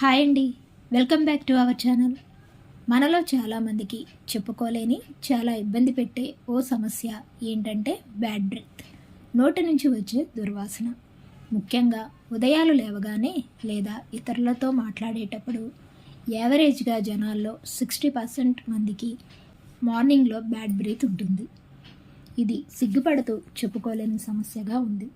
Hi అండి. Welcome back to our channel. మనలో చాలామందికి చెప్పుకోలేని చాలా ఇబ్బంది పెట్టే ఓ సమస్య ఏంటంటే బ్యాడ్ బ్రెత్. నోటి నుంచి వచ్చే దుర్వాసన. ముఖ్యంగా ఉదయాలు లేవగానే లేదా ఇతరులతో మాట్లాడేటప్పుడు యావరేజ్గా జనాల్లో సిక్స్టీ పర్సెంట్ మందికి మార్నింగ్లో బ్యాడ్ బ్రీత్ ఉంటుంది. ఇది సిగ్గుపడుతూ చెప్పుకోలేని సమస్యగా ఉంది.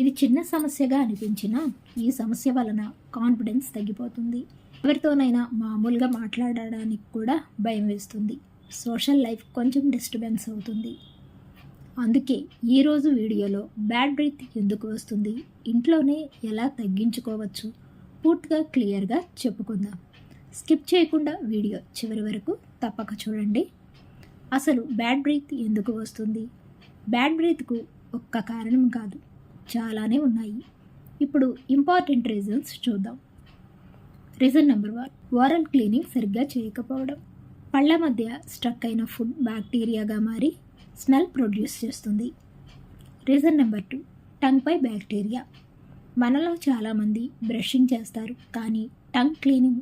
ఇది చిన్న సమస్యగా అనిపించినా ఈ సమస్య వలన కాన్ఫిడెన్స్ తగ్గిపోతుంది. ఎవరితోనైనా మామూలుగా మాట్లాడడానికి కూడా భయం వేస్తుంది. సోషల్ లైఫ్ కొంచెం డిస్టర్బెన్స్ అవుతుంది. అందుకే ఈరోజు వీడియోలో బ్యాడ్ బ్రీత్ ఎందుకు వస్తుంది? ఇంట్లోనే ఎలా తగ్గించుకోవచ్చు? పూర్తిగా క్లియర్గా చెప్పుకుందాం. స్కిప్ చేయకుండా వీడియో చివరి వరకు తప్పక చూడండి. అసలు బ్యాడ్ బ్రీత్ ఎందుకు వస్తుంది? బ్యాడ్ బ్రీత్కు ఒక్క కారణం కాదు. చాలానే ఉన్నాయి. ఇప్పుడు ఇంపార్టెంట్ రీజన్స్ చూద్దాం. Reason number one oral cleaning సరిగ్గా చేయకపోవడం. పళ్ళ మధ్య స్ట్రక్ అయిన ఫుడ్ బ్యాక్టీరియాగా మారి స్మెల్ ప్రొడ్యూస్ చేస్తుంది. రీజన్ నెంబర్ టూ టంగ్పై బ్యాక్టీరియా. మనలో చాలామంది బ్రషింగ్ చేస్తారు కానీ టంగ్ క్లీనింగ్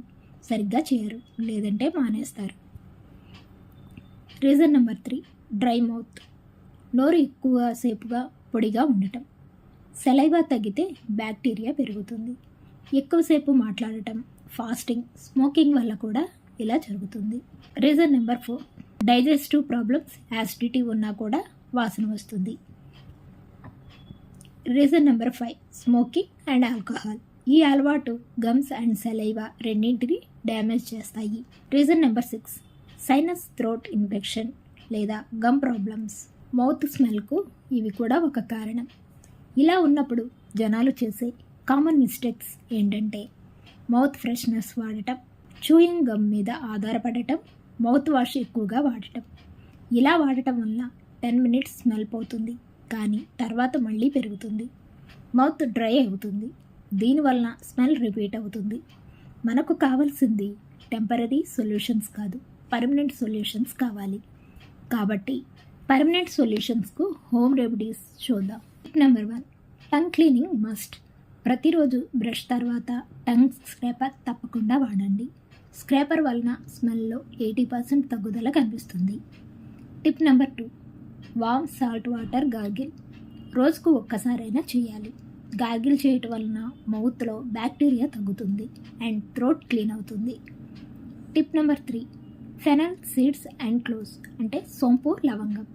సరిగ్గా చేయరు లేదంటే మానేస్తారు. Reason number three dry mouth. నోరు ఎక్కువ సేపుగా పొడిగా ఉండటం. సెలైవా తగ్గితే బ్యాక్టీరియా పెరుగుతుంది. ఎక్కువసేపు మాట్లాడటం ఫాస్టింగ్ స్మోకింగ్ వల్ల కూడా ఇలా జరుగుతుంది. Reason number four digestive problems acidity ఉన్నా కూడా వాసన వస్తుంది. Reason number five smoking and alcohol ఈ అలవాటు గమ్స్ అండ్ సెలైవా రెండింటిని డ్యామేజ్ చేస్తాయి. Reason number six sinus throat infection లేదా గమ్ ప్రాబ్లమ్స్ మౌత్ స్మెల్కు ఇవి కూడా ఒక కారణం. ఇలా ఉన్నప్పుడు జనాలు చేసే కామన్ మిస్టేక్స్ ఏంటంటే మౌత్ ఫ్రెష్నెస్ వాడటం చూయింగ్ గమ్ మీద ఆధారపడటం మౌత్ వాష్ ఎక్కువగా వాడటం. ఇలా వాడటం వల్ల టెన్ మినిట్స్ స్మెల్ పోతుంది కానీ తర్వాత మళ్ళీ పెరుగుతుంది. మౌత్ డ్రై అవుతుంది దీనివలన స్మెల్ రిపీట్ అవుతుంది. మనకు కావాల్సింది టెంపరీ సొల్యూషన్స్ కాదు పర్మనెంట్ సొల్యూషన్స్ కావాలి. కాబట్టి పర్మనెంట్ సొల్యూషన్స్కు హోమ్ రెమెడీస్ చూద్దాం. Tip number one tongue cleaning must ప్రతిరోజు బ్రష్ తర్వాత టంగ్ స్క్రేపర్ తప్పకుండా వాడండి. స్క్రేపర్ వలన స్మెల్లో ఎయిటీ పర్సెంట్ తగ్గుదల కనిపిస్తుంది. Tip number two warm salt water gargle రోజుకు ఒక్కసారైనా చేయాలి. గార్గిల్ చేయటం వలన మౌత్లో బ్యాక్టీరియా తగ్గుతుంది అండ్ థ్రోట్ క్లీన్ అవుతుంది. Tip number three fennel seeds and cloves అంటే సోంపు లవంగం.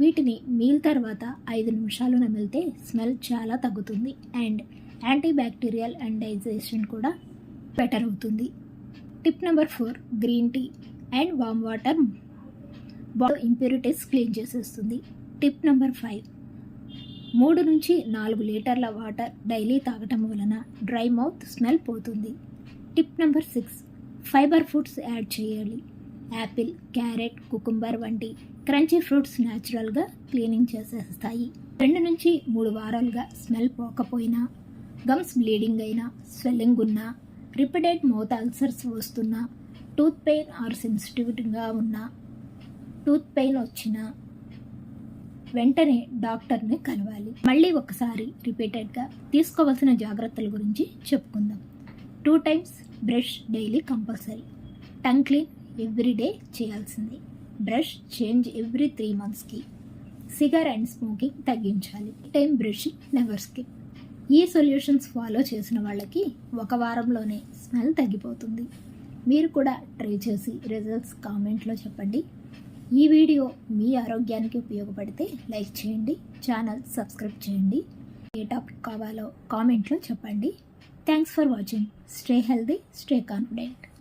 వీటిని మీల్ తర్వాత ఐదు నిమిషాలు నమిలితే స్మెల్ చాలా తగ్గుతుంది and anti bacterial and digestion కూడా బెటర్ అవుతుంది. Tip number four green tea and warm water body impurities clean చేసేస్తుంది. టిప్ నెంబర్ ఫైవ్ మూడు నుంచి నాలుగు లీటర్ల వాటర్ డైలీ తాగటం వలన డ్రై మౌత్ స్మెల్ పోతుంది. Tip number six fibre foods add చేయాలి. యాపిల్ క్యారెట్ కుకుంబర్ వంటి క్రంచీ ఫ్రూట్స్ న్యాచురల్గా క్లీనింగ్ చేసేస్తాయి. రెండు నుంచి మూడు వారాలుగా స్మెల్ పోకపోయినా గమ్స్ బ్లీడింగ్ అయినా స్వెల్లింగ్ ఉన్నా రిపిటెడ్ మౌత్ అల్సర్స్ వస్తున్నా టూత్ పెయిన్ ఆర్ సెన్సిటివిటీగా ఉన్నా టూత్ పెయిన్ వచ్చినా వెంటనే డాక్టర్ని కలవాలి. మళ్ళీ ఒకసారి రిపీటెడ్గా తీసుకోవాల్సిన జాగ్రత్తల గురించి చెప్పుకుందాం. Two times brush daily compulsory. Tongue clean everyday చేయాల్సింది. బ్రష్ చేంజ్ ఎవ్రీ త్రీ మంత్స్కి. సిగర్ అండ్ స్మోకింగ్ తగ్గించాలి. టైం బ్రషింగ్ నెవర్ స్కిప్ ఈ సొల్యూషన్స్ ఫాలో చేసిన వాళ్ళకి ఒక వారంలోనే స్మెల్ తగ్గిపోతుంది. మీరు కూడా ట్రై చేసి రిజల్ట్స్ కామెంట్లో చెప్పండి. ఈ వీడియో మీ ఆరోగ్యానికి ఉపయోగపడితే లైక్ చేయండి ఛానల్ సబ్స్క్రైబ్ చేయండి. ఏ టాపిక్ కావాలో కామెంట్లో చెప్పండి. Thanks for watching. Stay healthy stay confident.